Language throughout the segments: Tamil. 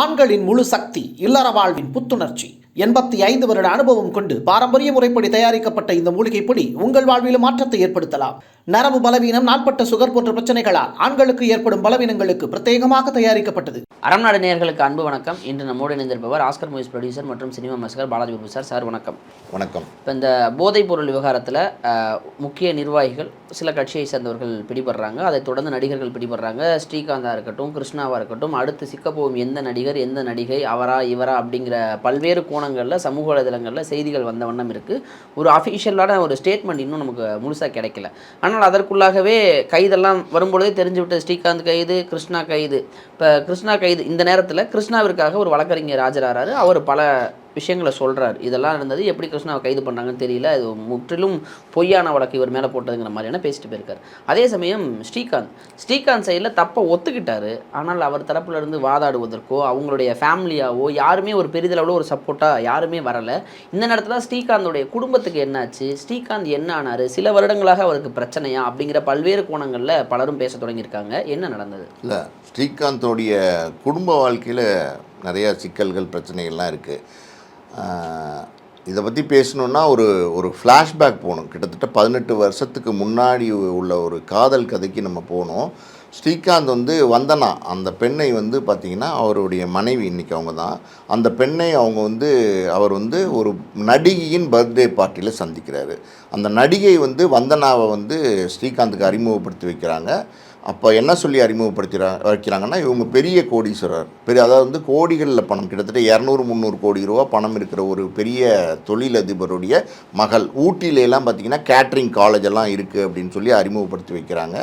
ஆண்களின் முழு சக்தி இல்லற வாழ்வின் புத்துணர்ச்சி. எண்பத்தி ஐந்து வருட அனுபவம் கொண்டு பாரம்பரிய முறைப்படி தயாரிக்கப்பட்ட இந்த மூலிகைப்படி உங்கள் வாழ்விலும் மாற்றத்தை ஏற்படுத்தலாம். நரம்பு பலவீனம் நாட்பட்ட சுகர் போன்ற பிரச்சனைகளால் ஆண்களுக்கு ஏற்படும் பலவீனங்களுக்கு பிரத்யேகமாக தயாரிக்கப்பட்டது. அறம் நாடு நேயர்களுக்கு அன்பு வணக்கம். இன்று நம்மோடு இணைந்திருப்பவர் ஆஸ்கர் மூவிஸ் ப்ரொடியூசர் மற்றும் சினிமா மஸ்கர் பாலாஜி பாபு சார். சார் வணக்கம். வணக்கம். இப்போ இந்த போதைப் பொருள் விவகாரத்தில் முக்கிய நிர்வாகிகள் சில கட்சியை சேர்ந்தவர்கள் பிடிபடுறாங்க. அதைத் தொடர்ந்து நடிகர்கள் பிடிபடுறாங்க. ஸ்ரீகாந்தா இருக்கட்டும் கிருஷ்ணாவா இருக்கட்டும் அடுத்து சிக்கப்போகும் எந்த நடிகர் எந்த நடிகை அவரா இவரா அப்படிங்கிற பல்வேறு கோணங்களில் சமூக வலைதளங்களில் செய்திகள் வந்த வண்ணம் இருக்குது ஒரு அஃபிஷியலான ஒரு ஸ்டேட்மெண்ட் இன்னும் நமக்கு முழுசாக கிடைக்கல. ஆனால் அதற்குள்ளாகவே கைதெல்லாம் வரும்பொழுதே தெரிஞ்சு விட்டு ஸ்ரீகாந்த் கைது கிருஷ்ணா கைது. இப்போ கிருஷ்ணா கைது இந்த நேரத்தில் கிருஷ்ணாவிற்காக ஒரு வழக்கறிஞர் ஆஜராகிறாரு அவர் பல விஷயங்களை சொல்கிறார் இதெல்லாம் இருந்தது எப்படி கிருஷ்ணாவை கைது பண்ணாங்கன்னு தெரியல. இது முற்றிலும் பொய்யான வழக்கு இவர் மேலே போட்டதுங்கிற மாதிரியான பேசிட்டு போயிருக்காரு. அதே சமயம் ஸ்ரீகாந்த் ஸ்ரீகாந்த் சைடில் தப்பை ஒத்துக்கிட்டார். ஆனால் அவர் தரப்புலேருந்து வாதாடுவதற்கோ அவங்களுடைய ஃபேமிலியாவோ யாருமே ஒரு பெரிதளவில் ஒரு சப்போர்ட்டாக யாருமே வரலை. இந்த நேரத்தில் ஸ்ரீகாந்தோடைய குடும்பத்துக்கு என்னாச்சு? ஸ்ரீகாந்த் என்ன ஆனார்? சில வருடங்களாக அவருக்கு பிரச்சனையா? அப்படிங்கிற பல்வேறு கோணங்களில் பலரும் பேச தொடங்கியிருக்காங்க. என்ன நடந்தது? இல்லை ஸ்ரீகாந்தோடைய குடும்ப வாழ்க்கையில் நிறையா சிக்கல்கள் பிரச்சனைகள்லாம் இருக்குது இதை பற்றி பேசணுன்னா ஒரு ஒரு ஃப்ளாஷ்பேக் போகணும். கிட்டத்தட்ட பதினெட்டு வருஷத்துக்கு முன்னாடி உள்ள ஒரு காதல் கதைக்கு நம்ம போகணும். ஸ்ரீகாந்த் வந்து வந்தனா. அந்த பெண்ணை வந்து பார்த்திங்கன்னா அவருடைய மனைவி இன்றைக்கி அவங்க தான் அந்த பெண்ணை அவங்க வந்து அவர் வந்து ஒரு நடிகையின் பர்த்டே பார்ட்டியில் சந்திக்கிறாரு. அந்த நடிகை வந்து வந்தனாவை வந்து ஸ்ரீகாந்துக்கு அறிமுகப்படுத்தி வைக்கிறாங்க. அப்போ என்ன சொல்லி அறிமுகப்படுத்துகிறா வைக்கிறாங்கன்னா இவங்க பெரிய கோடீஸ்வரர். பெரிய அதாவது வந்து கோடிகளில் பணம். கிட்டத்தட்ட இரநூறு முந்நூறு கோடி ரூபா பணம் இருக்கிற ஒரு பெரிய தொழிலதிபருடைய மகள். ஊட்டியிலலாம் பார்த்திங்கன்னா கேட்ரிங் காலேஜ் எல்லாம் இருக்குது அப்படின்னு சொல்லி அறிமுகப்படுத்தி வைக்கிறாங்க.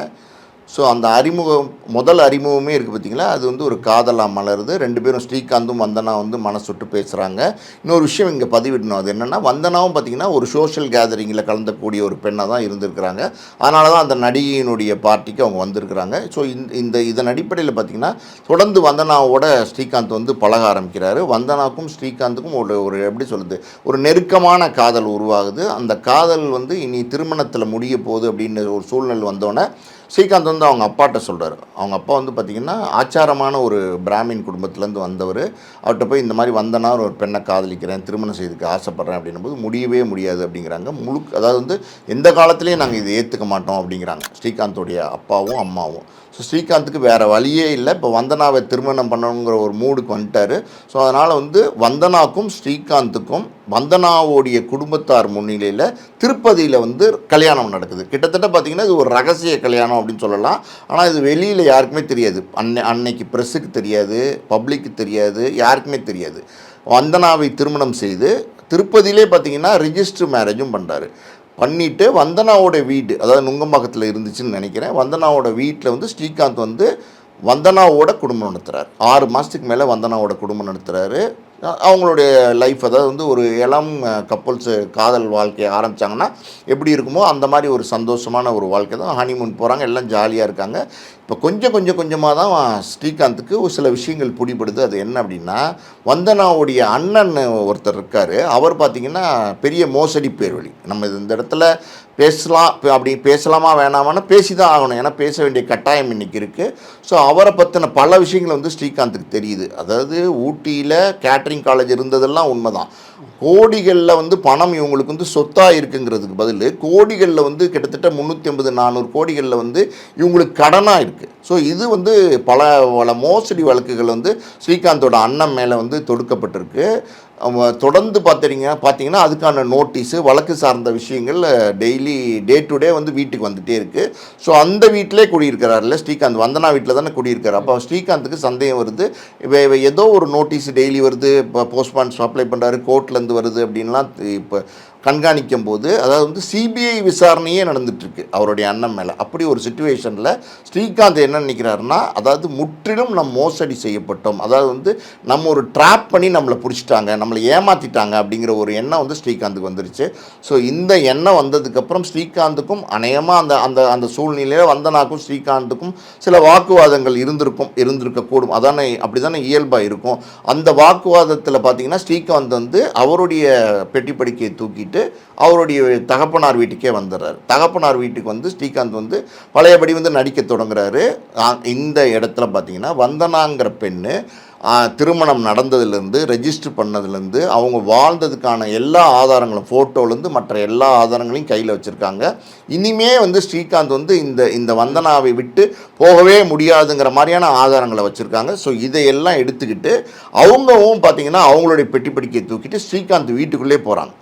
ஸோ அந்த அறிமுகம் முதல் அறிமுகமே இருக்குது பார்த்தீங்களா அது வந்து ஒரு காதலாக மலருது. ரெண்டு பேரும் ஸ்ரீகாந்தும் வந்தனா வந்து மனசுட்டு பேசுகிறாங்க இன்னொரு விஷயம் இங்கே பதிவிடணும். அது என்னென்னா வந்தனாவும் பார்த்தீங்கன்னா ஒரு சோஷியல் கேதரிங்கில் கலந்தக்கூடிய ஒரு பெண்ணாக தான் இருந்திருக்கிறாங்க. அதனால தான் அந்த நடிகையினுடைய பார்ட்டிக்கு அவங்க வந்திருக்கிறாங்க. ஸோ இந்த இந்த இதன் அடிப்படையில் பார்த்தீங்கன்னா தொடர்ந்து வந்தனாவோட ஸ்ரீகாந்த் வந்து பழக ஆரம்பிக்கிறாரு. வந்தனாக்கும் ஸ்ரீகாந்துக்கும் ஒரு ஒரு எப்படி சொல்லுது ஒரு நெருக்கமான காதல் உருவாகுது. அந்த காதல் வந்து இனி திருமணத்தில் முடிய போகுது அப்படின்னு ஒரு சூழ்நிலை வந்தோடனே ஸ்ரீகாந்த் வந்து அவங்க அப்பாட்ட சொல்கிறார் அவங்க அப்பா வந்து பார்த்திங்கன்னா ஆச்சாரமான ஒரு பிராமின் குடும்பத்துலேருந்து வந்தவர். அவர்கிட்ட போய் இந்த மாதிரி வந்தனா ஒரு பெண்ணை காதலிக்கிறேன் திருமணம் செய்துக்க ஆசைப்பட்றேன் அப்படின்னும் போது முடியவே முடியாது அப்படிங்கிறாங்க. முழுக்க அதாவது வந்து எந்த காலத்துலேயும் நாங்கள் இதை ஏற்றுக்க மாட்டோம் அப்படிங்கிறாங்க. ஸ்ரீகாந்தோடைய அப்பாவும் அம்மாவும். ஸோ ஸ்ரீகாந்துக்கு வேறு வழியே இல்லை. இப்போ வந்தனாவை திருமணம் பண்ணணுங்கிற ஒரு மூடுக்கு வந்துட்டார். ஸோ அதனால் வந்து வந்தனாக்கும் ஸ்ரீகாந்துக்கும் வந்தனாவோடைய குடும்பத்தார் முன்னிலையில் திருப்பதியில் வந்து கல்யாணம் நடக்குது. கிட்டத்தட்ட பார்த்திங்கன்னா இது ஒரு ரகசிய கல்யாணம் அப்படின்னு சொல்லலாம். ஆனால் இது வெளியில் யாருக்குமே தெரியாது. அன்னை அன்னைக்கு ப்ரெஸ்ஸுக்கு தெரியாது பப்ளிக்கு தெரியாது யாருக்குமே தெரியாது. வந்தனாவை திருமணம் செய்து திருப்பதியிலே பார்த்தீங்கன்னா ரிஜிஸ்டர் மேரேஜும் பண்ணுறாரு பண்ணிவிட்டு வந்தனாவோட வீடு அதாவது நுங்கம்பாக்கத்தில் இருந்துச்சுன்னு நினைக்கிறேன். வந்தனாவோட வீட்டில் வந்து ஸ்ரீகாந்த் வந்து வந்தனாவோட குடும்பம் நடத்துகிறார் ஆறு மாதத்துக்கு மேலே வந்தனாவோட குடும்பம் நடத்துகிறாரு அவங்களுடைய லைஃப் அதாவது வந்து ஒரு இளம் கப்புள்ஸ் காதல் வாழ்க்கையை ஆரம்பித்தாங்கன்னா எப்படி இருக்குமோ அந்த மாதிரி ஒரு சந்தோஷமான ஒரு வாழ்க்கை தான் ஹனிமூன் போகிறாங்க எல்லாம் ஜாலியாக இருக்காங்க. இப்போ கொஞ்சம் கொஞ்சம் கொஞ்சமாக தான் ஸ்ரீகாந்துக்கு ஒரு சில விஷயங்கள் பிடிபடுது அது என்ன அப்படின்னா வந்தனாவுடைய அண்ணன் ஒருத்தர் இருக்கார். அவர் பார்த்திங்கன்னா பெரிய மோசடி பேர்வழி. நம்ம இது இந்த இடத்துல பேசலாம் அப்படி பேசலாமா வேணாமான்னு பேசி தான் ஆகணும். ஏன்னா பேச வேண்டிய கட்டாயம் இன்றைக்கி இருக்குது ஸோ அவரை பற்றின பல விஷயங்கள் வந்து ஸ்ரீகாந்துக்கு தெரியுது. அதாவது ஊட்டியில் கேட்ரிங் காலேஜ் இருந்ததெல்லாம் உண்மைதான். கோடிகளில் வந்து பணம் இவங்களுக்கு வந்து சொத்தாக இருக்குங்கிறதுக்கு பதில் கோடிகளில் வந்து கிட்டத்தட்ட முந்நூற்றி ஐம்பது நானூறு கோடிகளில் வந்து இவங்களுக்கு கடனாக இருக்குது ஸோ இது வந்து பல பல மோசடி வழக்குகள் வந்து ஸ்ரீகாந்தோட அண்ணன் மேலே வந்து தொடுக்கப்பட்டிருக்கு. தொடர்ந்து பார்த்துறீங்க பார்த்தீங்கன்னா அதுக்கான நோட்டீஸு வழக்கு சார்ந்த விஷயங்கள் டெய்லி டே டு டே வந்து வீட்டுக்கு வந்துகிட்டே இருக்குது ஸோ அந்த வீட்டிலே குடியிருக்கிறார்ல ஸ்ரீகாந்த். வந்தனா வீட்டில் தானே குடியிருக்காரு. அப்போ ஸ்ரீகாந்துக்கு சந்தேகம் வருது. இவ ஏதோ ஒரு நோட்டீஸ் டெய்லி வருது. இப்போ போஸ்ட்மான்ஸ் அப்ளை பண்ணுறாரு கோர்ட்லேருந்து வருது அப்படின்லாம் இப்போ கண்காணிக்கும் போது அதாவது வந்து சிபிஐ விசாரணையே நடந்துட்டுருக்கு அவருடைய அண்ணன் மேலே. அப்படி ஒரு சுச்சுவேஷனில் ஸ்ரீகாந்த் என்ன நினைக்கிறாருன்னா அதாவது முற்றிலும் நம் மோசடி செய்யப்பட்டோம். அதாவது வந்து நம்ம ஒரு ட்ராப் பண்ணி நம்மளை பிடிச்சிட்டாங்க நம்மளை ஏமாற்றிட்டாங்க அப்படிங்கிற ஒரு எண்ணம் வந்து ஸ்ரீகாந்துக்கு வந்துருச்சு. ஸோ இந்த எண்ணம் வந்ததுக்கப்புறம் ஸ்ரீகாந்துக்கும் அநேகமாக அந்த அந்த அந்த சூழ்நிலையில் வந்தனாக்கும் ஸ்ரீகாந்துக்கும் சில வாக்குவாதங்கள் இருந்திருக்கும் இருந்திருக்கக்கூடும். அதானே அப்படி தானே இயல்பாக இருக்கும். அந்த வாக்குவாதத்தில் பார்த்தீங்கன்னா ஸ்ரீகாந்த் வந்து அவருடைய பெட்டி படிக்கையை தூக்கிட்டு அவருடைய தகப்பனார் வீட்டுக்கே வந்துடுறாரு. தகப்பனார் வீட்டுக்கு வந்து ஸ்ரீகாந்த் வந்து பழையபடி வந்து நடிக்க தொடங்குறாரு. இந்த இடத்துல பார்த்தீங்கன்னா வந்தனாங்கிற பெண்ணு திருமணம் நடந்ததுலேருந்து ரெஜிஸ்டர் பண்ணதுலேருந்து அவங்க வாழ்ந்ததுக்கான எல்லா ஆதாரங்களும் ஃபோட்டோலேருந்து மற்ற எல்லா ஆதாரங்களையும் கையில் வச்சுருக்காங்க. இனிமே வந்து ஸ்ரீகாந்த் வந்து இந்த இந்த வந்தனாவை விட்டு போகவே முடியாதுங்கிற மாதிரியான ஆதாரங்களை வச்சுருக்காங்க. ஸோ இதையெல்லாம் எடுத்துக்கிட்டு அவங்கவும் பார்த்தீங்கன்னா அவங்களுடைய பெட்டி படிக்கையை தூக்கிட்டு ஸ்ரீகாந்த் வீட்டுக்குள்ளே போகிறாங்க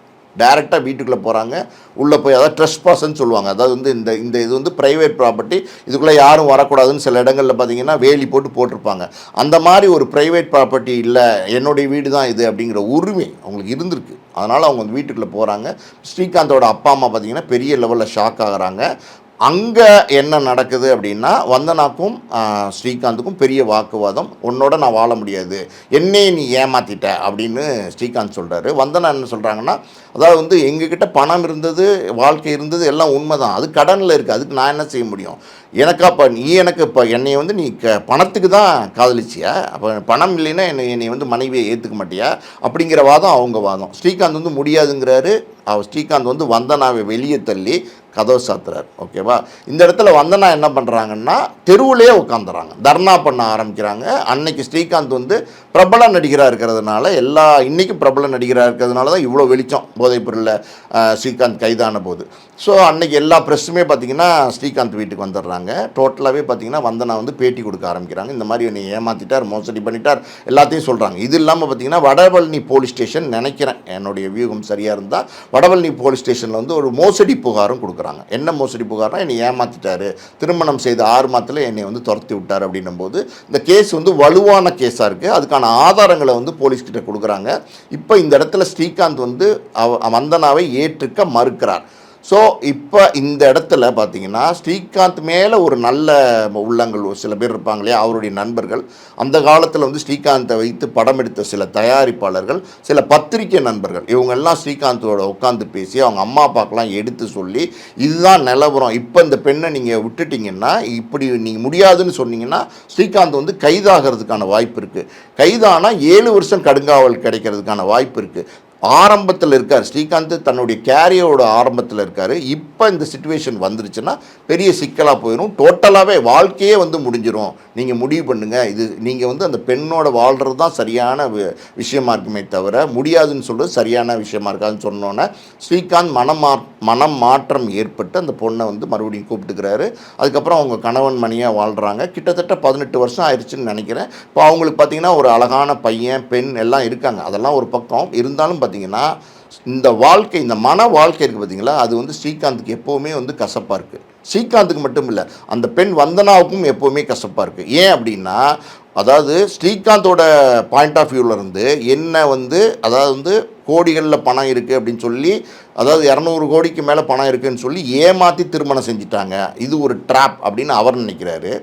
டைரெக்டாக வீட்டுக்குள்ளே போகிறாங்க உள்ளே போய் அதாவது ட்ரெஸ் பாஸ்ன்னு சொல்லுவாங்க. அதாவது வந்து இந்த இந்த இது வந்து ப்ரைவேட் ப்ராப்பர்ட்டி இதுக்குள்ளே யாரும் வரக்கூடாதுன்னு சில இடங்களில் பார்த்தீங்கன்னா வேலி போட்டு போட்டிருப்பாங்க. அந்த மாதிரி ஒரு ப்ரைவேட் ப்ராப்பர்ட்டி இல்லை என்னுடைய வீடு தான் இது அப்படிங்கிற உரிமை அவங்களுக்கு இருந்திருக்கு. அதனால் அவங்க வந்து வீட்டுக்குள்ளே போகிறாங்க ஸ்ரீகாந்தோட அப்பா அம்மா பார்த்தீங்கன்னா பெரிய லெவலில் ஷாக் ஆகுறாங்க. அங்கே என்ன நடக்குது அப்படின்னா வந்தனாக்கும் ஸ்ரீகாந்துக்கும் பெரிய வாக்குவாதம். உன்னோட நான் வாழ முடியாது. என்னையே நீ ஏமாத்திட்ட அப்படின்னு ஸ்ரீகாந்த் சொல்கிறாரு வந்தனா என்ன சொல்கிறாங்கன்னா அதாவது வந்து எங்ககிட்ட பணம் இருந்தது வாழ்க்கை இருந்தது எல்லாம் உண்மை தான் அது கடனில் இருக்குது அதுக்கு நான் என்ன செய்ய முடியும்? எனக்கா இப்போ நீ எனக்கு இப்போ என்னை வந்து நீ க பணத்துக்கு தான் காதலிச்சியா? அப்போ பணம் இல்லைன்னா என்னை என்னை வந்து மனைவியை ஏற்றுக்க மாட்டியா? அப்படிங்கிற வாதம் அவங்க வாதம். ஸ்ரீகாந்த் வந்து முடியாதுங்கிறாரு. அவர் ஸ்ரீகாந்த் வந்து வந்தனாவை வெளியே தள்ளி கதவு சாத்துறாரு ஓகேவா? இந்த இடத்துல வந்தனா என்ன பண்ணுறாங்கன்னா தெருவுலேயே உட்காந்துறாங்க தர்ணா பண்ண ஆரம்பிக்கிறாங்க. அன்னைக்கு ஸ்ரீகாந்த் வந்து பிரபல நடிகராக இருக்கிறதுனால எல்லா இன்றைக்கும் பிரபல நடிகராக இருக்கிறதுனால தான் இவ்வளோ வெளிச்சம் போதைப்பொருளில் ஸ்ரீகாந்த் கைதான போது. ஸோ அன்னைக்கு எல்லா ப்ரெஸ்ஸுமே பார்த்தீங்கன்னா ஸ்ரீகாந்த் வீட்டுக்கு வந்துடுறாங்க டோட்டலாகவே பார்த்தீங்கன்னா வந்தனா வந்து பேட்டி கொடுக்க ஆரம்பிக்கிறாங்க. இந்த மாதிரி என்னை ஏமாற்றிட்டார் மோசடி பண்ணிட்டார் எல்லாத்தையும் சொல்கிறாங்க இது இல்லாமல் பார்த்தீங்கன்னா வடபழனி போலீஸ் ஸ்டேஷன் நினைக்கிறேன். என்னுடைய வியூகம் சரியாக இருந்தால் வடபழனி போலீஸ் ஸ்டேஷனில் வந்து ஒரு மோசடி புகாரும் கொடுக்குறாங்க. என்ன மோசடி புகார்னா என்னை ஏமாற்றிட்டாரு திருமணம் செய்த ஆறு மாதத்தில் என்னை வந்து துரத்தி விட்டார் அப்படின்னும் போது இந்த கேஸ் வந்து வலுவான கேஸாக இருக்குது அதுக்கான ஆதாரங்களை வந்து போலீஸ்கிட்ட கொடுக்குறாங்க. இப்போ இந்த இடத்துல ஸ்ரீகாந்த் வந்து அவ வந்தனாவை ஏற்றுக்க மறுக்கிறார். ஸோ இப்போ இந்த இடத்துல பார்த்தீங்கன்னா ஸ்ரீகாந்த் மேலே ஒரு நல்ல உள்ளங்கள் ஒரு சில பேர் இருப்பாங்க இல்லையா அவருடைய நண்பர்கள். அந்த காலத்தில் வந்து ஸ்ரீகாந்தை வைத்து படம் எடுத்த சில தயாரிப்பாளர்கள் சில பத்திரிகை நண்பர்கள். இவங்கெல்லாம் ஸ்ரீகாந்தோட உட்காந்து பேசி அவங்க அம்மா அப்பாக்கெல்லாம் எடுத்து சொல்லி இதுதான் நிலவரம். இப்போ இந்த பெண்ணை நீங்கள் விட்டுட்டீங்கன்னா இப்படி நீங்கள் முடியாதுன்னு சொன்னீங்கன்னா ஸ்ரீகாந்த் வந்து கைதாகிறதுக்கான வாய்ப்பு இருக்குது கைதானால் ஏழு வருஷம் கடுங்காவல் கிடைக்கிறதுக்கான வாய்ப்பு இருக்குது ஆரம்பத்தில் இருக்கார். ஸ்ரீகாந்த் தன்னுடைய கேரியரோட ஆரம்பத்தில் இருக்கார். இப்போ இந்த சுச்சுவேஷன் வந்துருச்சுன்னா பெரிய சிக்கலாக போயிடும் டோட்டலாகவே வாழ்க்கையே வந்து முடிஞ்சிடும் நீங்கள் முடிவு பண்ணுங்கள் இது நீங்கள் வந்து அந்த பெண்ணோட வாழ்கிறது தான் சரியான வி- விஷயமா இருக்குமே தவிர முடியாதுன்னு சொல்கிறது சரியான விஷயமா இருக்காதுன்னு சொன்னோன்னே ஸ்ரீகாந்த் மனம் மனம் மாற்றம் ஏற்பட்டு அந்த பொண்ணை வந்து மறுபடியும் கூப்பிட்டுக்கிறாரு. அதுக்கப்புறம் அவங்க கணவன் மணியாக வாழ்கிறாங்க கிட்டத்தட்ட பதினெட்டு வருஷம் ஆயிடுச்சுன்னு நினைக்கிறேன். இப்போ அவங்களுக்கு பார்த்தீங்கன்னா ஒரு அழகான பையன் பெண் எல்லாம் இருக்காங்க. அதெல்லாம் ஒரு பக்கம். இருந்தாலும் பார்த்தீங்கன்னா இந்த வாழ்க்கை இந்த மன வாழ்க்கை இருக்குது பார்த்தீங்களா? அது வந்து ஸ்ரீகாந்துக்கு எப்போவுமே வந்து கசப்பாக இருக்குது ஸ்ரீகாந்துக்கு மட்டும் இல்லை அந்த பெண் வந்தனாவுக்கும் எப்போவுமே கசப்பாக இருக்குது ஏன் அப்படின்னா அதாவது ஸ்ரீகாந்தோட பாயிண்ட் ஆஃப் இருந்து என்ன வந்து அதாவது வந்து கோடிகளில் பணம் இருக்குது அப்படின்னு சொல்லி அதாவது இரநூறு கோடிக்கு மேலே பணம் இருக்குதுன்னு சொல்லி ஏமாற்றி திருமணம் செஞ்சிட்டாங்க. இது ஒரு ட்ராப் அப்படின்னு அவர் நினைக்கிறாரு.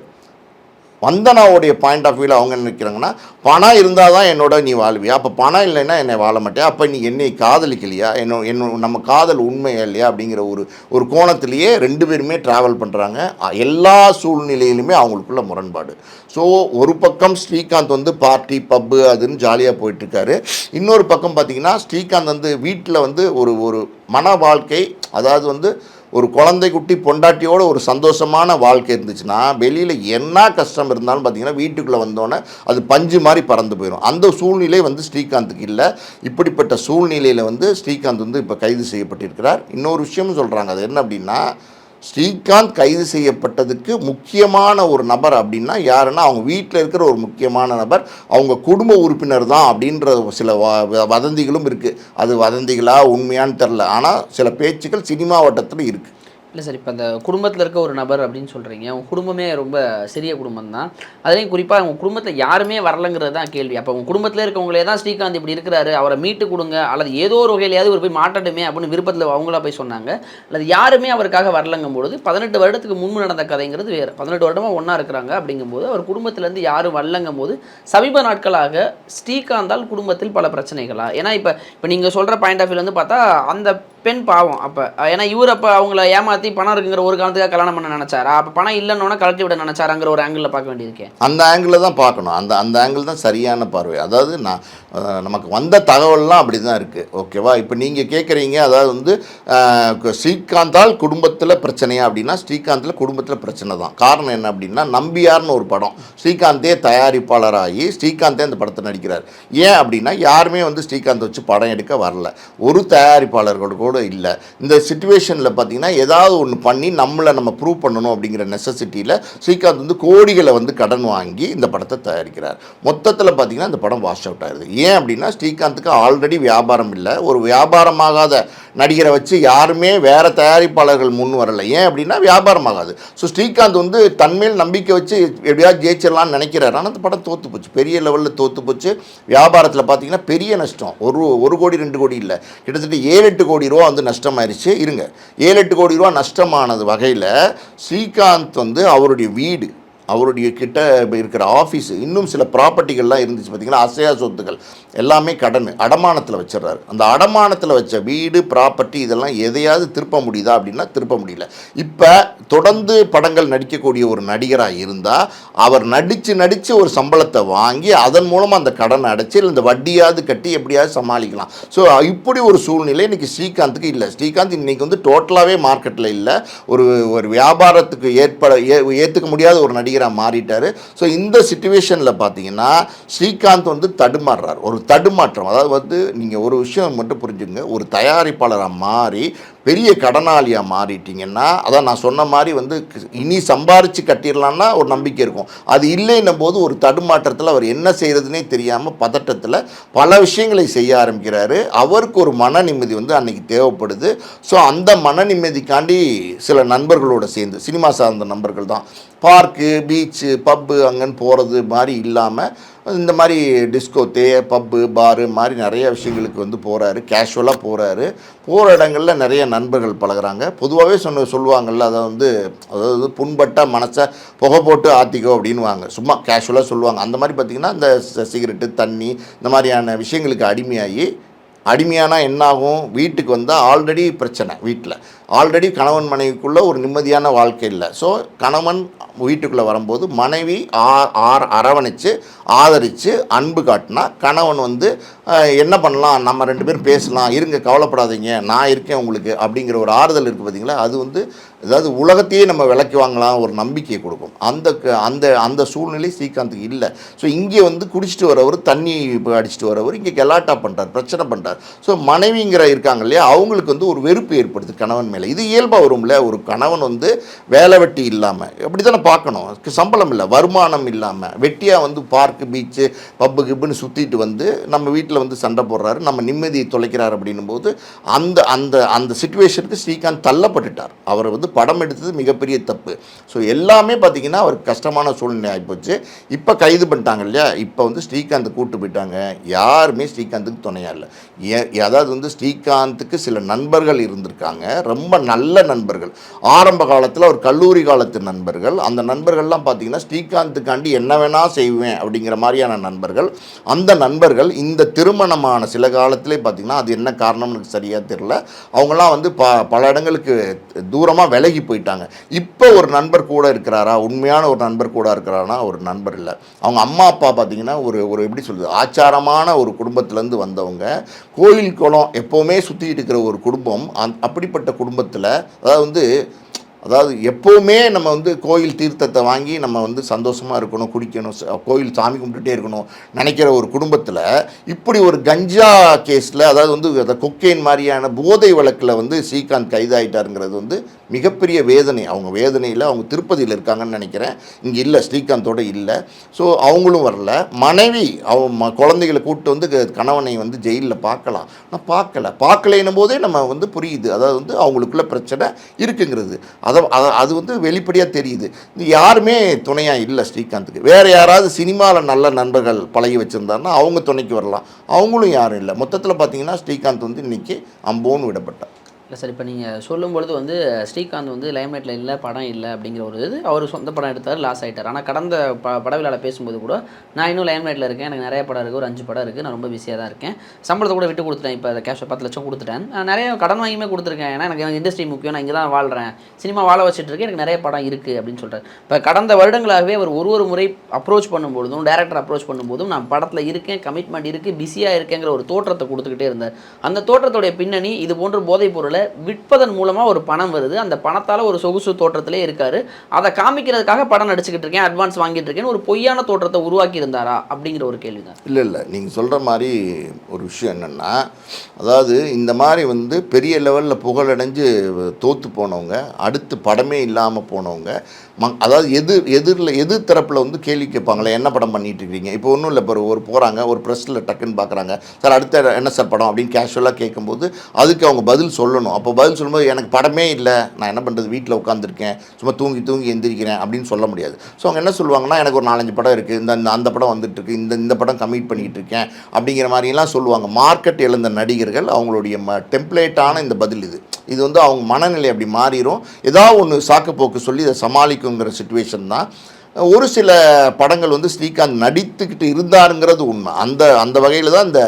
வந்தனாவுடைய பாயிண்ட் ஆஃப் வியூவில் அவங்க என்ன நினைக்கிறாங்கன்னா பணம் இருந்தால் தான் என்னோட நீ வாழ்வியா? அப்போ பணம் இல்லைன்னா என்னை வாழ மாட்டேன் அப்போ நீ என்னை காதலிக்கலையா? என்ன என்ன நம்ம காதல் உண்மையா இல்லையா? அப்படிங்கிற ஒரு ஒரு கோணத்திலேயே ரெண்டு பேருமே ட்ராவல் பண்ணுறாங்க எல்லா சூழ்நிலையிலுமே அவங்களுக்குள்ள முரண்பாடு. ஸோ ஒரு பக்கம் ஸ்ரீகாந்த் வந்து பார்ட்டி பப்பு அதுன்னு ஜாலியாக போயிட்டுருக்காரு. இன்னொரு பக்கம் பார்த்தீங்கன்னா ஸ்ரீகாந்த் வந்து வீட்டில் வந்து ஒரு ஒரு மன வாழ்க்கை அதாவது வந்து ஒரு குழந்தை குட்டி பொண்டாட்டியோட ஒரு சந்தோஷமான வாழ்க்கை இருந்துச்சுன்னா வெளியில் என்ன கஷ்டம் இருந்தாலும் பார்த்தீங்கன்னா வீட்டுக்குள்ளே வந்தோன்னே அது பஞ்சு மாதிரி பறந்து போயிடும் அந்த சூழ்நிலை வந்து ஸ்ரீகாந்துக்கு இல்லை. இப்படிப்பட்ட சூழ்நிலையில் வந்து ஸ்ரீகாந்த் வந்து இப்போ கைது செய்யப்பட்டிருக்கிறார். இன்னொரு விஷயமும் சொல்கிறாங்க அது என்ன அப்படின்னா ஸ்ரீகாந்த் கைது செய்யப்பட்டதுக்கு முக்கியமான ஒரு நபர் அப்படின்னா யாருன்னா அவங்க வீட்டில் இருக்கிற ஒரு முக்கியமான நபர் அவங்க குடும்ப உறுப்பினர் தான் அப்படின்ற சில வ- வ- வதந்திகளும் இருக்குது அது வதந்திகளா உண்மையான்னு தெரில ஆனால் சில பேச்சுக்கள் சினிமா வட்டத்தில் இருக்குது இல்லை சார் இப்போ அந்த குடும்பத்தில் இருக்க ஒரு நபர் அப்படின்னு சொல்கிறீங்க உங்க குடும்பமே ரொம்ப சிறிய குடும்பம் தான். அதுலேயும் குறிப்பாக உங்கள் குடும்பத்தில் யாருமே வரலங்கிறது தான் கேள்வி. அப்போ உங்கள் குடும்பத்தில் இருக்கவங்களே தான் ஸ்ரீகாந்த் இப்படி இருக்கிறாரு அவரை மீட்டு கொடுங்க அல்லது ஏதோ ஒரு வகையிலையாவது ஒரு போய் மாட்டட்டுமே அப்படின்னு விருப்பத்தில் அவங்களா போய் சொன்னாங்க. அல்லது யாருமே அவருக்காக வரலங்கும் பொழுது பதினெட்டு வருடத்துக்கு முன்பு நடந்த கதைங்கிறது வேறு. பதினெட்டு வருடமாக ஒன்றா இருக்கிறாங்க அப்படிங்கும்போது அவர் குடும்பத்திலேருந்து யாரும் வரலங்கும் போது சமீப நாட்களாக ஸ்ரீகாந்தால் குடும்பத்தில் பல பிரச்சனைகளா? ஏன்னா இப்போ இப்போ நீங்கள் சொல்கிற பாயிண்ட் ஆஃப் வியூலேருந்து வந்து பார்த்தா அந்த பெண் பாவம் அப்போ. ஏன்னா இவர் அப்போ அவங்கள ஏமாற்றி பணம் இருக்குங்கிற ஒரு காரணத்துக்காக கல்யாணம் பண்ண நினச்சாரா? அப்போ பணம் இல்லைன்னொன்னே கலட்டி விட நினச்சாராங்கிற ஒரு ஆங்கிளில் பார்க்க வேண்டியிருக்கேன் அந்த ஆங்கிளில் தான் பார்க்கணும். அந்த அந்த ஆங்கிள் தான் சரியான பார்வை. அதாவது நான் நமக்கு வந்த தகவல்லாம் அப்படி தான் இருக்குது ஓகேவா? இப்போ நீங்கள் கேட்குறீங்க அதாவது வந்து ஸ்ரீகாந்தால் குடும்பத்தில் பிரச்சனையா அப்படின்னா ஸ்ரீகாந்தில் குடும்பத்தில் பிரச்சனை தான். காரணம் என்ன அப்படின்னா நம்பியார்னு ஒரு படம். ஸ்ரீகாந்தே தயாரிப்பாளராகி ஸ்ரீகாந்தே அந்த படத்தை நடிக்கிறார். ஏன் அப்படின்னா யாருமே வந்து ஸ்ரீகாந்த் வச்சு படம் எடுக்க வரல. ஒரு தயாரிப்பாளர்கள் கூட இல்லை. இந்த சுச்சுவேஷனில் பார்த்தீங்கன்னா ஏதாவது ஒன்று பண்ணி நம்மளை நம்ம ப்ரூவ் பண்ணணும் அப்படிங்கிற நெசசிட்டியில் ஸ்ரீகாந்த் வந்து கோடிகளை வந்து கடன் வாங்கி இந்த படத்தை தயாரிக்கிறார். மொத்தத்தில் பார்த்தீங்கன்னா இந்த படம் வாஷ் அவுட் ஆயிருது. ஏன் அப்படின்னா ஸ்ரீகாந்துக்கு ஆல்ரெடி வியாபாரம் இல்லை. ஒரு வியாபாரமாகாத நடிகரை வச்சு யாருமே வேறு தயாரிப்பாளர்கள் முன் வரல. ஏன் அப்படின்னா வியாபாரம் ஆகாது. ஸோ ஸ்ரீகாந்த் வந்து தன்மேல் நம்பிக்கை வச்சு எப்படியாவது ஜெயிச்சிடலாம்னு நினைக்கிறாரு. ஆனால் அந்த படம் தோற்று போச்சு. பெரிய லெவலில் தோற்று போச்சு. வியாபாரத்தில் பார்த்தீங்கன்னா பெரிய நஷ்டம். ஒரு ஒரு கோடி ரெண்டு கோடி இல்லை. கிட்டத்தட்ட ஏழு எட்டு கோடி ரூபா வந்து நஷ்டமாயிருச்சு. இருங்க. ஏழு எட்டு கோடி ரூபா நஷ்டமானது வகையில் ஸ்ரீகாந்த் வந்து அவருடைய வீடு அவருடைய கிட்ட இருக்கிற ஆஃபீஸு இன்னும் சில ப்ராப்பர்ட்டிகள்லாம் இருந்துச்சு பார்த்திங்கன்னா அசையா சொத்துக்கள். எல்லாமே கடன். அடமானத்தில் வச்சிடுறாரு. அந்த அடமானத்தில் வச்ச வீடு ப்ராப்பர்ட்டி இதெல்லாம் எதையாவது திருப்ப முடியுதா அப்படின்னா திருப்ப முடியல. இப்போ தொடர்ந்து படங்கள் நடிக்கக்கூடிய ஒரு நடிகராக இருந்தால் அவர் நடித்து நடித்து ஒரு சம்பளத்தை வாங்கி அதன் மூலமாக அந்த கடனை அடைச்சி இல்லை இந்த வட்டியாவது கட்டி எப்படியாவது சமாளிக்கலாம். ஸோ இப்படி ஒரு சூழ்நிலை இன்றைக்கி ஸ்ரீகாந்துக்கு இல்லை. ஸ்ரீகாந்த் இன்றைக்கி வந்து டோட்டலாகவே மார்க்கெட்டில் இல்லை. ஒரு ஒரு வியாபாரத்துக்கு ஏற்பட ஏ ஏற்றுக்க முடியாத ஒரு நடிகர் நடிகராக மாறிட்டார். ஸோ இந்த சுச்சுவேஷனில் பார்த்தீங்கன்னா ஸ்ரீகாந்த் வந்து தடுமாறுறார். ஒரு தடுமாற்றம். அதாவது வந்து நீங்கள் ஒரு விஷயம் மட்டும் புரிஞ்சுங்க ஒரு தயாரிப்பாளராக மாறி பெரிய கடனாளியாக மாறிட்டீங்கன்னா அதான் நான் சொன்ன மாதிரி வந்து இனி சம்பாரித்து கட்டிடலான்னா ஒரு நம்பிக்கை இருக்கும். அது இல்லைன்னும் போது ஒரு தடுமாற்றத்தில் அவர் என்ன செய்கிறதுனே தெரியாமல் பதட்டத்தில் பல விஷயங்களை செய்ய ஆரம்பிக்கிறாரு. அவருக்கு ஒரு மன நிம்மதி வந்து அன்றைக்கி தேவைப்படுது. ஸோ அந்த மன நிம்மதிக்காண்டி சில நண்பர்களோடு சேர்ந்து சினிமா சார்ந்த நண்பர்கள் தான். பார்க்கு பீச்சு பப்பு அங்கன்னு போகிறது மாதிரி இல்லாமல் இந்த மாதிரி டிஸ்கோ தே பப்பு பாரு மாதிரி நிறைய விஷயங்களுக்கு வந்து போகிறாரு கேஷுவலாக போகிறாரு போகிற இடங்களில் நிறைய நண்பர்கள் பழகுறாங்க. பொதுவாகவே சொன்ன சொல்லுவாங்கள்ல அதை வந்து அதாவது புண்பட்ட மனசை புகை போட்டு ஆத்திக்கோ அப்படின்வாங்க சும்மா கேஷுவலாக சொல்லுவாங்க. அந்த மாதிரி பார்த்திங்கன்னா இந்த சிகரெட்டு தண்ணி இந்த மாதிரியான விஷயங்களுக்கு அடிமையாகி அடிமையானா என்னாகும்? வீட்டுக்கு வந்தால் ஆல்ரெடி பிரச்சனை வீட்டில் ஆல்ரெடி கணவன் மனைவிக்குள்ளே ஒரு நிம்மதியான வாழ்க்கை இல்லை. ஸோ கணவன் வீட்டுக்குள்ளே வரும்போது மனைவி ஆ ஆர் அரவணைச்சு ஆதரித்து அன்பு காட்டினா கணவன் வந்து என்ன பண்ணலாம்? நம்ம ரெண்டு பேரும் பேசலாம். இருங்க கவலைப்படாதீங்க. நான் இருக்கேன் உங்களுக்கு அப்படிங்கிற ஒரு ஆறுதல் இருக்குது பார்த்தீங்களா அது வந்து அதாவது உலகத்தையே நம்ம விளக்கி வாங்கலாம் ஒரு நம்பிக்கையை கொடுக்கும். அந்த க- அந்த அந்த சூழ்நிலை ஸ்ரீகாந்துக்கு இல்லை. ஸோ இங்கே வந்து குடிச்சிட்டு வரவர் தண்ணி இப்போ அடிச்சிட்டு வரவர் இங்கே கெலாட்டா பண்ணுறார் பிரச்சனை பண்ணுறார் ஸோ மனைவிங்கிற இருக்காங்க இல்லையா அவங்களுக்கு வந்து ஒரு வெறுப்பு ஏற்படுது கணவன் மேலே. இது இயல்பாக வரும்ல ஒரு கணவன் வந்து வேலை வெட்டி இல்லாமல் எப்படி தானே பார்க்கணும். சம்பளம் இல்லை வருமானம் இல்லாமல் வெட்டியாக வந்து பார்க்கு பீச்சு பப்பு கிப்புன்னு சுற்றிட்டு வந்து நம்ம வீட்டில் வந்து சண்டை போடுறாரு நம்ம நிம்மதியை தொலைக்கிறார் அப்படின்னும் போது அந்த அந்த அந்த சுச்சுவேஷனுக்கு ஸ்ரீகாந்த் தள்ளப்பட்டுட்டார். அவர் வந்து படம் எடுத்தது மிகப்பெரிய தப்பு. ஸோ எல்லாமே பார்த்தீங்கன்னா ஒரு கஷ்டமான சூழ்நிலை ஆகிப்போச்சு இப்போ கைது பண்ணிட்டாங்க இல்லையா? இப்போ வந்து ஸ்ரீகாந்த் கூட்டு போயிட்டாங்க. யாருமே ஸ்ரீகாந்துக்கு துணையாக இல்லை. அதாவது வந்து ஸ்ரீகாந்துக்கு சில நண்பர்கள் இருந்திருக்காங்க. ரொம்ப நல்ல நண்பர்கள். ஆரம்ப காலத்தில் ஒரு கல்லூரி காலத்து நண்பர்கள். அந்த நண்பர்கள்லாம் பார்த்தீங்கன்னா ஸ்ரீகாந்துக்காண்டி என்ன வேணால் செய்வேன் அப்படிங்கிற மாதிரியான நண்பர்கள். அந்த நண்பர்கள் இந்த திருமணமான சில காலத்திலே பார்த்தீங்கன்னா அது என்ன காரணம்னு எனக்கு சரியாக தெரில அவங்களாம் வந்து ப பல இடங்களுக்கு தூரமாக விலகி போயிட்டாங்க. இப்போ ஒரு நண்பர் கூட இருக்கிறாரா? உண்மையான ஒரு நண்பர் கூட இருக்கிறாரா ஒரு நண்பர் இல்லை. அவங்க அம்மா அப்பா பார்த்தீங்கன்னா ஒரு ஒரு எப்படி சொல்கிறது ஆச்சாரமான ஒரு குடும்பத்திலேருந்து வந்தவங்க. கோயில் குளம் எப்போவுமே சுற்றிட்டு இருக்கிற ஒரு குடும்பம். அந் அப்படிப்பட்ட குடும்பத்தில் அதாவது வந்து அதாவது எப்போவுமே நம்ம வந்து கோயில் தீர்த்தத்தை வாங்கி நம்ம வந்து சந்தோஷமாக இருக்கணும் குடிக்கணும் கோயில் சாமி கும்பிட்டுட்டே இருக்கணும் நினைக்கிற ஒரு குடும்பத்தில் இப்படி ஒரு கஞ்சா கேஸில் அதாவது வந்து அந்த கொக்கைன் மாதிரியான போதை வழக்கில் வந்து ஸ்ரீகாந்த் கைதாயிட்டாருங்கிறது வந்து மிகப்பெரிய வேதனை. அவங்க வேதனையில் அவங்க திருப்பதியில் இருக்காங்கன்னு நினைக்கிறேன். இங்கே இல்லை ஸ்ரீகாந்தோட இல்லை. ஸோ அவங்களும் வரல. மனைவி அவன் ம- குழந்தைகளை கூப்பிட்டு வந்து க- கணவனை வந்து ஜெயிலில் பார்க்கலாம். ஆனால் பார்க்கல. பார்க்கலைன்னும் போதே நம்ம வந்து புரியுது. அதாவது வந்து அவங்களுக்குள்ள பிரச்சனை இருக்குங்கிறது. அதை அதை- அது வந்து வெளிப்படையாக தெரியுது. இது யாருமே துணையாக இல்லை ஸ்ரீகாந்துக்கு. வேறு யாராவது சினிமாவில் நல்ல நண்பர்கள் பழகி வச்சுருந்தாருன்னா அவங்க துணைக்கு வரலாம். அவங்களும் யாரும் இல்லை. மொத்தத்தில் பார்த்தீங்கன்னா ஸ்ரீகாந்த் வந்து இன்னைக்கு அம்போன்னு விடப்பட்டார். இல்லை சார் இப்போ நீங்கள் சொல்லும்பொழுது வந்து ஸ்ரீகாந்த் வந்து லைம்லைட்டில் இல்லை படம் இல்லை அப்படிங்கிற ஒரு இது அவர் சொந்த படம் எடுத்தார் லாஸ் ஆகிட்டார் ஆனால் கடந்த ப படவிழாவில் பேசும்போது கூட நான் இன்னும் லைம்லைட்டில் இருக்கேன் எனக்கு நிறைய படம் இருக்குது ஒரு அஞ்சு படம் இருக்குது நான் ரொம்ப பிஸியாக தான் இருக்கேன். சம்பளத்தை கூட விட்டு கொடுத்துட்டேன் இப்போ கேஷ் பத்து லட்சம் கொடுத்துட்டேன். நான் நிறைய கடன் வாங்கியுமே கொடுத்துருக்கேன். ஏன்னா எனக்கு எனக்கு இண்டஸ்ட்ரி முக்கியம் நான் இங்கே தான் வாழ்கிறேன் சினிமா வாழ வச்சுட்டு இருக்கேன் எனக்கு நிறைய படம் இருக்குது அப்படின்னு சொல்கிறார் இப்போ கடந்த வருடங்களாகவே அவர் ஒரு ஒரு முறை அப்ரோச் பண்ணும்பொழுதும் டேரக்டர் அப்ரோச் பண்ணும்போதும் நான் படத்தில் இருக்கேன் கமிட்மெண்ட் இருக்குது பிஸியாக இருக்கேங்கிற ஒரு தோற்றத்தை கொடுத்துக்கிட்டே இருந்தார். அந்த தோற்றத்துடைய பின்னணி இது போன்ற போதைப் பொருளை விற்பதன் மூலமாக ஒரு பணம் வருது. அந்த பணத்தால் ஒரு சொகுசு தோற்றத்திலே இருக்கார். அதை காமிக்கிறதுக்காக படம் நடிச்சுக்கிட்டு இருக்கேன் அட்வான்ஸ் வாங்கிட்டு இருக்கேன்னு ஒரு பொய்யான தோற்றத்தை உருவாக்கி இருந்தாரா? அப்படிங்கிற ஒரு கேள்வி தான் இல்லை இல்லை. நீங்கள் சொல்கிற மாதிரி ஒரு விஷயம் என்னென்னா அதாவது இந்த மாதிரி வந்து பெரிய லெவலில் புகழடைஞ்சு தோற்று போனவங்க அடுத்து படமே இல்லாமல் போனவங்க மங் அதாவது எதிர் எதிரில் எதிர் தரப்பில் வந்து கேள்வி கேட்பாங்களே என்ன படம் பண்ணிட்டு இருக்கீங்க? இப்போ ஒன்றும் இல்லை இப்போ ஒரு- போகிறாங்க ஒரு ப்ரெஸ்ஸில் டக்குன்னு பார்க்குறாங்க சார் அடுத்த என்ன சார் படம்? அப்படின்னு கேஷுவலாக கேட்கும்போது அதுக்கு அவங்க பதில் சொல்லணும். அப்போ பதில் சொல்லும்போது எனக்கு படமே இல்லை. நான் என்ன பண்ணுறது வீட்டில் உட்காந்துருக்கேன் சும்மா தூங்கி தூங்கி எந்திரிக்கிறேன். அப்படின்னு சொல்ல முடியாது. ஸோ அவங்க என்ன சொல்லுவாங்கன்னா எனக்கு ஒரு நாலஞ்சு படம் இருக்குது இந்த இந்த- அந்த படம் வந்துட்டுருக்கு இந்த இந்த படம் கமிட் பண்ணிகிட்டு இருக்கேன். அப்படிங்கிற மாதிரிலாம் சொல்லுவாங்க. மார்க்கெட் எழுந்த நடிகர்கள் அவங்களுடைய ம டெம்ப்ளேட்டான இந்த பதில் இது. இது வந்து அவங்க மனநிலை அப்படி மாறிடும் ஏதாவது ஒன்று சாக்குப்போக்கு சொல்லி இதை சமாளிக்குங்கிற சுச்சுவேஷன் தான். ஒரு சில படங்கள் வந்து ஸ்ரீகாந்த் நடித்துக்கிட்டு இருந்தாருங்கிறது உண்மை. அந்த அந்த வகையில் தான் இந்த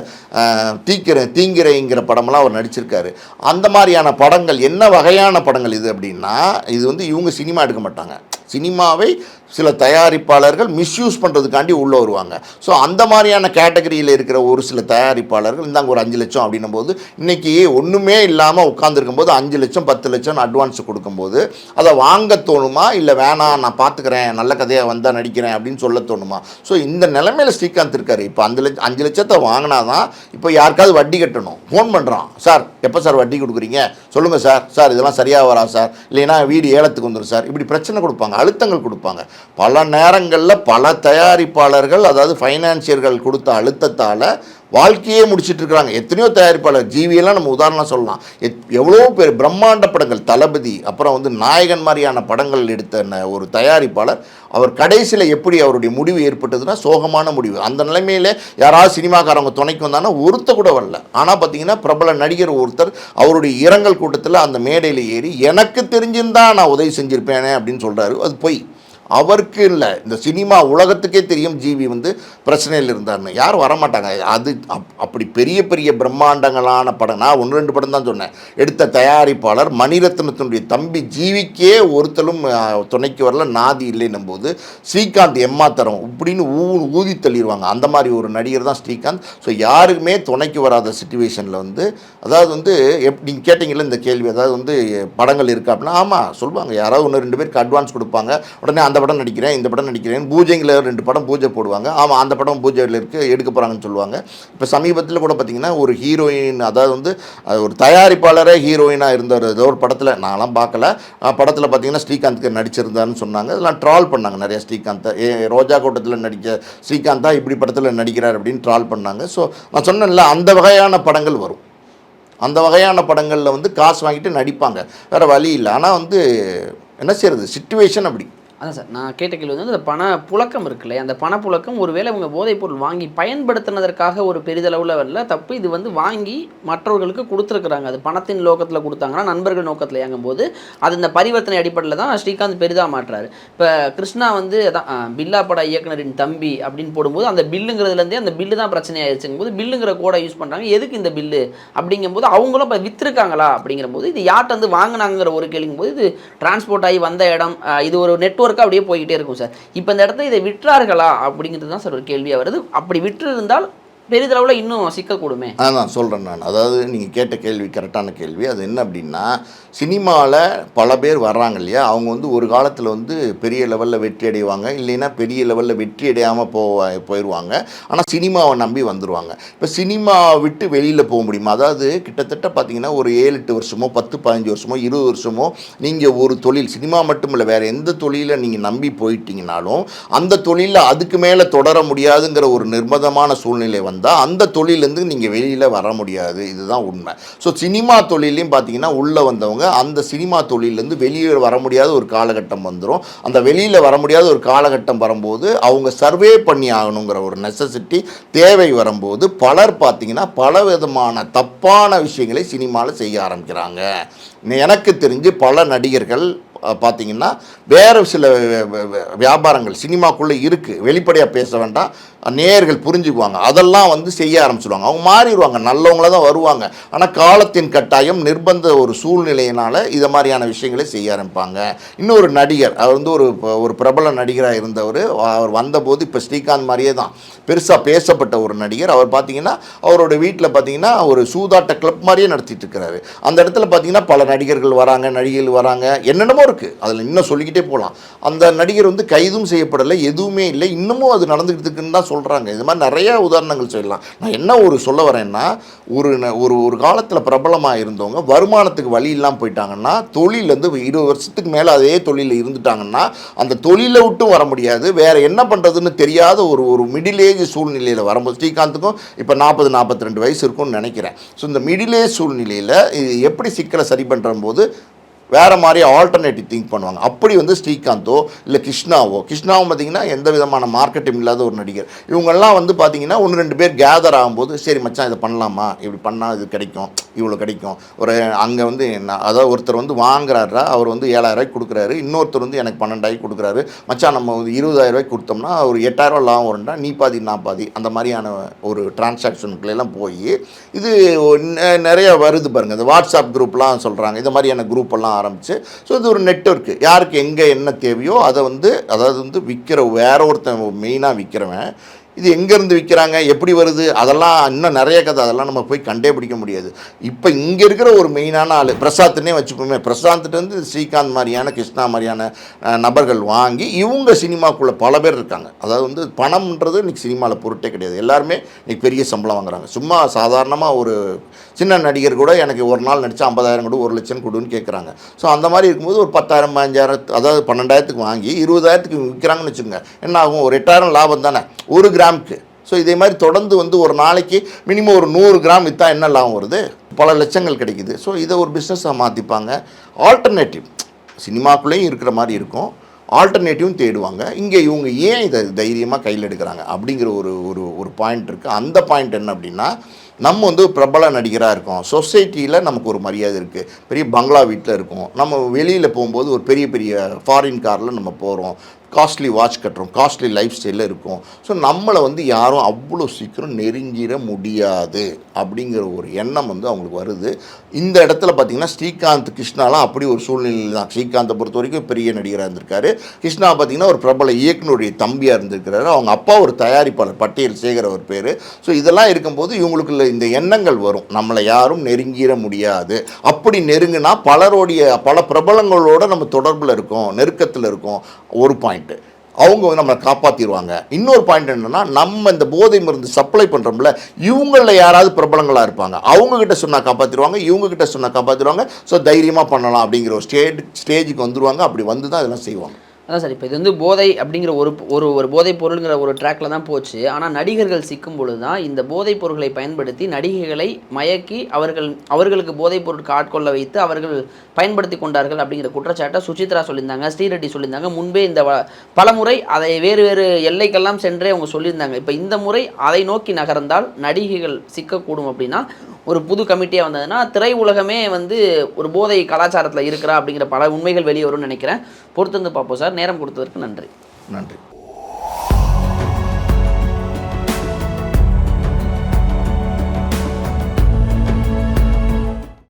தீக்கிர தீங்கிரைங்கிற படமெல்லாம் அவர் நடிச்சிருக்காரு. அந்த மாதிரியான படங்கள் என்ன வகையான படங்கள் இது அப்படின்னா இது வந்து இவங்க சினிமா எடுக்க மாட்டாங்க. சினிமாவை சில தயாரிப்பாளர்கள் மிஸ்யூஸ் பண்ணுறதுக்காண்டி உள்ளே வருவாங்க. ஸோ அந்த மாதிரியான கேட்டகரியில் இருக்கிற ஒரு சில தயாரிப்பாளர்கள் இந்தாங்க ஒரு அஞ்சு லட்சம் அப்படின்னும் போது இன்றைக்கி ஒன்றுமே இல்லாமல் உட்காந்துருக்கும் போது அஞ்சு லட்சம் பத்து லட்சம் அட்வான்ஸ் கொடுக்கும்போது அதை வாங்க தோணுமா? இல்லை வேணாம் நான் பார்த்துக்கிறேன் நல்ல கதையாக வந்தால் நடிக்கிறேன் அப்படின்னு சொல்ல தோணுமா? ஸோ இந்த நிலைமையில் ஸ்ரீகாந்த் இருக்கார். இப்போ அந்த லட்சம் அஞ்சு லட்சத்தை வாங்கினா தான் இப்போ யாருக்காவது வட்டி கட்டணும். ஃபோன் பண்ணுறான் சார் எப்போ சார் வட்டி கொடுக்குறீங்க? சொல்லுங்கள் சார். சார் இதெல்லாம் சரியாக வரா சார். இல்லைன்னா வீடு ஏலத்துக்கு வந்துடும் சார். இப்படி பிரச்சனை கொடுப்பாங்க. அழுத்தங்கள் கொடுப்பாங்க. பல நேரங்களில் பல தயாரிப்பாளர்கள் அதாவது ஃபைனான்சியர்கள் கொடுத்த அழுத்தத்தால் வாழ்க்கையே முடிச்சிட்டு இருக்கிறாங்க எத்தனையோ தயாரிப்பாளர் ஜீவியெல்லாம் நம்ம உதாரணம் சொல்லலாம். எத் எவ்வளோ பேர் பிரம்மாண்ட படங்கள் தளபதி அப்புறம் வந்து நாயகன் மாதிரியான படங்கள் எடுத்த ந- ஒரு தயாரிப்பாளர் அவர் கடைசியில் எப்படி அவருடைய முடிவு ஏற்பட்டதுன்னா சோகமான முடிவு. அந்த நிலைமையில் யாராவது சினிமாக்காரவங்க துணைக்கு வந்தாங்கன்னா ஒருத்த கூட வரல. ஆனால் பார்த்தீங்கன்னா பிரபல நடிகர் ஒருத்தர் அவருடைய இரங்கல் கூட்டத்தில் அந்த மேடையில் ஏறி எனக்கு தெரிஞ்சிருந்தா நான் உதவி செஞ்சுருப்பேனே அப்படின்னு சொல்கிறாரு அது பொய். அவருக்கு இல்லை. இந்த சினிமா உலகத்துக்கே தெரியும் ஜிவி வந்து பிரச்சனையில் இருந்தார்னு. யாரும் வரமாட்டாங்க? அது அப் அப்படி பெரிய பெரிய பிரம்மாண்டங்களான படம். நான் ஒன்று ரெண்டு படம் தான் சொன்னேன். எடுத்த தயாரிப்பாளர் மணிரத்னத்தினுடைய தம்பி ஜீவிக்கே ஒருத்தலும் துணைக்கு வரல நாதி இல்லைன்னும் போது ஸ்ரீகாந்த் எம்மாத்தரம் இப்படின்னு ஊ ஊதி தள்ளிடுவாங்க அந்த மாதிரி ஒரு நடிகர் தான் ஸ்ரீகாந்த். ஸோ யாருக்குமே துணைக்கு வராத சுச்சுவேஷனில் வந்து அதாவது வந்து எப் நீங்கள் கேட்டிங்கள இந்த கேள்வி அதாவது வந்து படங்கள் இருக்கா அப்படின்னா ஆமாம் சொல்லுவாங்க யாராவது ஒன்று ரெண்டு பேருக்கு அட்வான்ஸ் கொடுப்பாங்க. உடனே அந்த படம் நடிக்கிறேன் இந்த படம் நடிக்கிறேன் பூஜைங்கில் ரெண்டு படம் பூஜை போடுவாங்க. ஆமாம் அந்த படம் பூஜையில் இருக்குது எடுக்க போகிறாங்கன்னு சொல்லுவாங்க. இப்போ சமீபத்தில் கூட பார்த்தீங்கன்னா ஒரு ஹீரோயின் அதாவது வந்து அது ஒரு தயாரிப்பாளரே ஹீரோயினாக இருந்தார். ஏதோ ஒரு படத்தில் நான்லாம் பார்க்கல படத்தில் பார்த்தீங்கன்னா ஸ்ரீகாந்த்க்கு நடிச்சிருந்தாருன்னு சொன்னாங்க. அதெல்லாம் ட்ரால் பண்ணாங்க நிறைய ஸ்ரீகாந்தை. ஏ ரோஜா கூட்டத்தில் நடிக்க ஸ்ரீகாந்தா இப்படி படத்தில் நடிக்கிறார் அப்படின்னு ட்ரால் பண்ணாங்க. ஸோ நான் சொன்னேன்ல அந்த வகையான படங்கள் வரும். அந்த வகையான படங்களில் வந்து காசு வாங்கிட்டு நடிப்பாங்க. வேறு வழி இல்லை. ஆனால் வந்து என்ன செய்யறது? சுச்சுவேஷன் அப்படி. அதான் சார் நான் கேட்ட கேள்வி வந்து அந்த பண புழக்கம் இருக்குல்ல அந்த பணப்புழக்கம் ஒருவேளை இவங்க போதைப் பொருள் வாங்கி பயன்படுத்தினதற்காக ஒரு பெரிதளவில் வரல தப்பு இது வந்து வாங்கி மற்றவர்களுக்கு கொடுத்துருக்குறாங்க. அது பணத்தின் நோக்கத்தில் கொடுத்தாங்கன்னா நண்பர்கள் நோக்கத்தில் இயங்கும்போது அது இந்த பரிவர்த்தனை அடிப்படையில் தான் ஸ்ரீகாந்த் பெரிதாக மாட்டுறாரு இப்போ கிருஷ்ணா வந்து அதான் பில்லா பட இயக்குனரின் தம்பி அப்படின்னு போடும்போது அந்த பில்லுங்கிறதுலேருந்தே அந்த பில்லு தான் பிரச்சனை ஆயிடுச்சுங்கும் போது பில்லுங்கிற கோடை யூஸ் பண்ணுறாங்க எதுக்கு இந்த பில்லு? அப்படிங்கும்போது அவங்களும் இப்போ விற்றுருக்காங்களா அப்படிங்கிற போது இது யார்கிட்ட வந்து வாங்கினாங்கிற ஒரு கேள்விங்கும் போது இது டிரான்ஸ்போர்ட் ஆகி வந்த இடம் இது ஒரு ஒர்க்காக அப்படியே போய்கிட்டே இருக்கும் சார். இப்போ இந்த இடத்துல இதை விற்றார்களா அப்படிங்கிறது தான் சார் ஒரு கேள்வியாக வருது. அப்படி விற்று இருந்தால் பெரிதளவில் இன்னும் சிக்கக்கூடுமே அதான் சொல்கிறேன் நான் அதாவது நீங்கள் கேட்ட கேள்வி கரெக்டான கேள்வி. அது என்ன அப்படின்னா சினிமாவில் பல பேர் வர்றாங்க இல்லையா? அவங்க வந்து ஒரு காலத்தில் வந்து பெரிய லெவலில் வெற்றி அடைவாங்க. இல்லைன்னா பெரிய லெவலில் வெற்றி அடையாமல் போ போயிடுவாங்க ஆனால் சினிமாவை நம்பி வந்துடுவாங்க இப்போ சினிமா விட்டு வெளியில் போக முடியுமா? அதாவது கிட்டத்தட்ட பார்த்தீங்கன்னா ஒரு ஏழு எட்டு வருஷமோ பத்து பதினஞ்சு வருஷமோ இருபது வருஷமோ நீங்கள் ஒரு தொழில் சினிமா மட்டும் இல்லை வேறு எந்த தொழிலை நீங்கள் நம்பி போயிட்டீங்கனாலும் அந்த தொழிலில் அதுக்கு மேலே தொடர முடியாதுங்கிற ஒரு நிர்பந்தமான சூழ்நிலை வந்து இருந்தால் அந்த தொழிலேருந்து நீங்கள் வெளியில் வர முடியாது. இதுதான் உண்மை. ஸோ சினிமா தொழிலையும் பார்த்தீங்கன்னா உள்ளே வந்தவங்க அந்த சினிமா தொழிலேருந்து வெளியே வர முடியாத ஒரு காலகட்டம் வந்துடும் அந்த வெளியில் வர முடியாத ஒரு காலகட்டம் வரும்போது அவங்க சர்வே பண்ணி ஆகணுங்கிற ஒரு நெசசிட்டி தேவை வரும்போது பலர் பார்த்தீங்கன்னா பல விதமான தப்பான விஷயங்களை சினிமாவில் செய்ய ஆரம்பிக்கிறாங்க. எனக்கு தெரிஞ்சு பல நடிகர்கள் பார்த்தீங்கன்னா வேறு சில வியாபாரங்கள் சினிமாக்குள்ளே இருக்குது வெளிப்படையாக பேச வேண்டாம். நேயர்கள் புரிஞ்சுக்குவாங்க. அதெல்லாம் வந்து செய்ய ஆரம்பிச்சிடுவாங்க அவங்க மாறிடுவாங்க. நல்லவங்கள தான் வருவாங்க. ஆனால் காலத்தின் கட்டாயம் நிர்பந்த ஒரு சூழ்நிலையினால் இதை மாதிரியான விஷயங்களை செய்ய ஆரம்பிப்பாங்க. இன்னொரு நடிகர் அவர் வந்து ஒரு ஒரு பிரபல நடிகராக இருந்தவர். அவர் வந்தபோது இப்போ ஸ்ரீகாந்த் மாதிரியே தான். பெருசாக பேசப்பட்ட ஒரு நடிகர். அவர் பார்த்தீங்கன்னா அவரோட வீட்டில் பார்த்தீங்கன்னா ஒரு சூதாட்ட கிளப் மாதிரியே நடத்திட்டு இருக்கிறாரு. அந்த இடத்துல பார்த்தீங்கன்னா பல நடிகர்கள் வராங்க நடிகைகள் வராங்க. என்னென்னமோ இருக்குது அதில் இன்னும் சொல்லிக்கிட்டே போகலாம் அந்த நடிகர் வந்து கைதும் செய்யப்படலை எதுவுமே இல்லை. இன்னமும் அது நடந்துக்கிட்டு இருக்குன்னு தான் சொல்கிறாங்க இது மாதிரி நிறைய உதாரணங்கள் சொல்லலாம். நான் என்ன ஒரு சொல்ல வரேன்னா ஒரு ந- ஒரு ஒரு காலத்தில் பிரபலமாக இருந்தவங்க வருமானத்துக்கு வழி இல்லாமல் போயிட்டாங்கன்னா தொழிலேருந்து இருபது வருஷத்துக்கு மேலே அதே தொழிலில் இருந்துட்டாங்கன்னா அந்த தொழிலை விட்டும் வர முடியாது. வேறு என்ன பண்ணுறதுன்னு தெரியாத ஒரு ஒரு மிடில் ஏஜ் சூழ்நிலையில் வரும்போது ஸ்ரீகாந்துக்கும் இப்போ நாற்பது நாற்பத்தி ரெண்டு வயசு இருக்கும்னு நினைக்கிறேன். ஸோ இந்த மிடில் ஏஜ் சூழ்நிலையில் இது எப்படி சிக்கலை சரி பண்ணுற போது வேறு மாதிரி ஆல்டர்னேட்டிவ் திங்க் பண்ணுவாங்க. அப்படி வந்து ஸ்ரீகாந்தோ இல்லை கிருஷ்ணாவோ கிருஷ்ணாவும் பார்த்தீங்கன்னா எந்த விதமான மார்க்கெட்டும் இல்லாத ஒரு நடிகர். இவங்கெல்லாம் வந்து பார்த்தீங்கன்னா ஒன்று ரெண்டு பேர் கேதர் ஆகும்போது சரி மச்சான் இதை பண்ணலாமா? இப்படி பண்ணால் இது கிடைக்கும் இவ்வளோ கிடைக்கும். ஒரு அங்கே வந்து என்ன அதாவது ஒருத்தர் வந்து வாங்குறாரா அவர் வந்து ஏழாயிரரூவாய்க்கு கொடுக்குறாரு. இன்னொருத்தர் வந்து எனக்கு பன்னெண்டாயிரம் கொடுக்குறாரு. மச்சான் நம்ம வந்து இருபதாயிரரூவாய்க்கு கொடுத்தோம்னா ஒரு எட்டாயிரம் லாபம் வரும்னா நீ பாதி நான் பாதி அந்த மாதிரியான ஒரு டிரான்சாக்ஷனுக்குள்ளெல்லாம் போய் இது நிறைய வருது பாருங்கள் இந்த வாட்ஸ்அப் குரூப்லாம் சொல்கிறாங்க இந்த மாதிரியான குரூப்பெல்லாம் ஆரம்பித்து ஸோ இது ஒரு நெட்ஒர்க்கு யாருக்கு எங்கே என்ன தேவையோ அதை வந்து அதாவது வந்து விற்கிற வேற ஒருத்தன் மெயினாக விற்கிறவன் இது எங்கேருந்து விற்கிறாங்க எப்படி வருது அதெல்லாம் இன்னும் நிறைய கதை அதெல்லாம் நம்ம போய் கண்டே பிடிக்க முடியாது. இப்போ இங்கே இருக்கிற ஒரு மெயினான ஆள் பிரசாத்னே வச்சுப்போமே பிரசாந்த்ட்டு வந்து ஸ்ரீகாந்த் மாதிரியான கிருஷ்ணா மாதிரியான நபர்கள் வாங்கி இவங்க சினிமாக்குள்ளே பல பேர் இருக்காங்க. அதாவது வந்து பணம்ன்றது இன்னைக்கு சினிமாவில் பொருட்டே கிடையாது. எல்லாருமே இன்றைக்கி பெரிய சம்பளம் வாங்குறாங்க. சும்மா சாதாரணமாக ஒரு சின்ன நடிகர் கூட எனக்கு ஒரு நாள் நடிச்சா ஐம்பதாயிரம் கொடு ஒரு லட்சம் கொடுன்னு கேட்குறாங்க. ஸோ அந்த மாதிரி இருக்கும்போது ஒரு பத்தாயிரம் பதினஞ்சாயிரம் அதாவது பன்னெண்டாயிரத்துக்கு வாங்கி இருபதாயிரத்துக்கு விற்கிறாங்கன்னு வச்சுக்கோங்க. என்ன ஆகும்? ஒரு எட்டாயிரம் லாபம் தானே. ஒரு கிராம் கிராமுக்கு ஸோ இதே மாதிரி தொடர்ந்து வந்து ஒரு நாளைக்கு மினிமம் ஒரு நூறு கிராம் விற்றா என்ன லாபம் வருது? பல லட்சங்கள் கிடைக்குது. ஸோ இதை ஒரு பிஸ்னஸாக மாற்றிப்பாங்க ஆல்டர்னேட்டிவ் சினிமாக்குள்ளேயும் இருக்கிற மாதிரி இருக்கும். ஆல்டர்னேட்டிவும் தேடுவாங்க. இங்கே இவங்க ஏன் இதை தைரியமாக கையில் எடுக்கிறாங்க? அப்படிங்கிற ஒரு ஒரு ஒரு பாயிண்ட் இருக்குது அந்த பாயிண்ட் என்ன அப்படின்னா நம்ம வந்து பிரபல நடிகராக இருக்கோம். சொசைட்டியில் நமக்கு ஒரு மரியாதை இருக்குது பெரிய பங்களா வீட்டில் இருக்கோம். நம்ம வெளியில் போகும்போது ஒரு பெரிய பெரிய ஃபாரின் காரில் நம்ம போகிறோம் காஸ்ட்லி வாட்ச் கட்டுறோம் காஸ்ட்லி லைஃப் ஸ்டைலில் இருக்கும். ஸோ நம்மளை வந்து யாரும் அவ்வளோ சீக்கிரம் நெருங்கிட முடியாது அப்படிங்கிற ஒரு எண்ணம் வந்து அவங்களுக்கு வருது. இந்த இடத்துல பார்த்தீங்கன்னா ஸ்ரீகாந்த் கிருஷ்ணாலாம் அப்படி ஒரு சூழ்நிலையில் தான். ஸ்ரீகாந்தை பொறுத்த வரைக்கும் பெரிய நடிகராக இருந்திருக்காரு. கிருஷ்ணா பார்த்தீங்கன்னா ஒரு பிரபல இயக்குனருடைய தம்பியாக இருந்திருக்கிறாரு. அவங்க அப்பா ஒரு தயாரிப்பாளர் பட்டியல் சேகர் அவர் பேர். ஸோ இதெல்லாம் இருக்கும்போது இவங்களுக்குள்ள இந்த எண்ணங்கள் வரும். நம்மளை யாரும் நெருங்கிட முடியாது. அப்படி நெருங்கினா பலருடைய பல பிரபலங்களோட நம்ம தொடர்பில் இருக்கோம் நெருக்கத்தில் இருக்கோம். ஒரு பாயிண்ட் பாயிண்ட்டு அவங்க வந்து நம்மளை காப்பாற்றிடுவாங்க இன்னொரு பாயிண்ட் என்னன்னா நம்ம இந்த போதை மருந்து சப்ளை பண்ணுறோம்ல இவங்களில் யாராவது பிரபலங்களாக இருப்பாங்க. அவங்கக்கிட்ட சொன்னால் காப்பாற்றிடுவாங்க இவங்கக்கிட்ட சொன்னால் காப்பாற்றிடுவாங்க ஸோ தைரியமாக பண்ணலாம் அப்படிங்கிற ஒரு ஸ்டேஜ் ஸ்டேஜுக்கு வந்துருவாங்க. அப்படி வந்து தான் இதெல்லாம் செய்வாங்க. அதான் சார் இப்போ இது வந்து போதை அப்படிங்கிற ஒரு ஒரு ஒரு போதைப் பொருளுங்கிற ஒரு ட்ராக்ல தான் போச்சு. ஆனால் நடிகர்கள் சிக்கும் பொழுது தான் இந்த போதைப் பொருட்களை பயன்படுத்தி நடிகைகளை மயக்கி அவர்கள் அவர்களுக்கு போதைப் பொருட்கள் ஆட்கொள்ள வைத்து அவர்கள் பயன்படுத்தி கொண்டார்கள் அப்படிங்கிற குற்றச்சாட்டை சுசித்ரா சொல்லியிருந்தாங்க ஸ்ரீரெட்டி சொல்லியிருந்தாங்க. முன்பே இந்த பலமுறை அதை வேறு வேறு எல்லைக்கெல்லாம் சென்றே அவங்க சொல்லியிருந்தாங்க. இப்போ இந்த முறை அதை நோக்கி நகர்ந்தால் நடிகைகள் சிக்கக்கூடும் அப்படின்னா ஒரு புது கமிட்டியாக வந்ததுன்னா திரை உலகமே வந்து ஒரு போதை கலாச்சாரத்தில் இருக்கிறா அப்படிங்கிற பல உண்மைகள் வெளியே வரும்னு நினைக்கிறேன். பொறுத்து வந்து பார்ப்போம் சார். நேரம் கொடுத்ததற்கு நன்றி. நன்றி.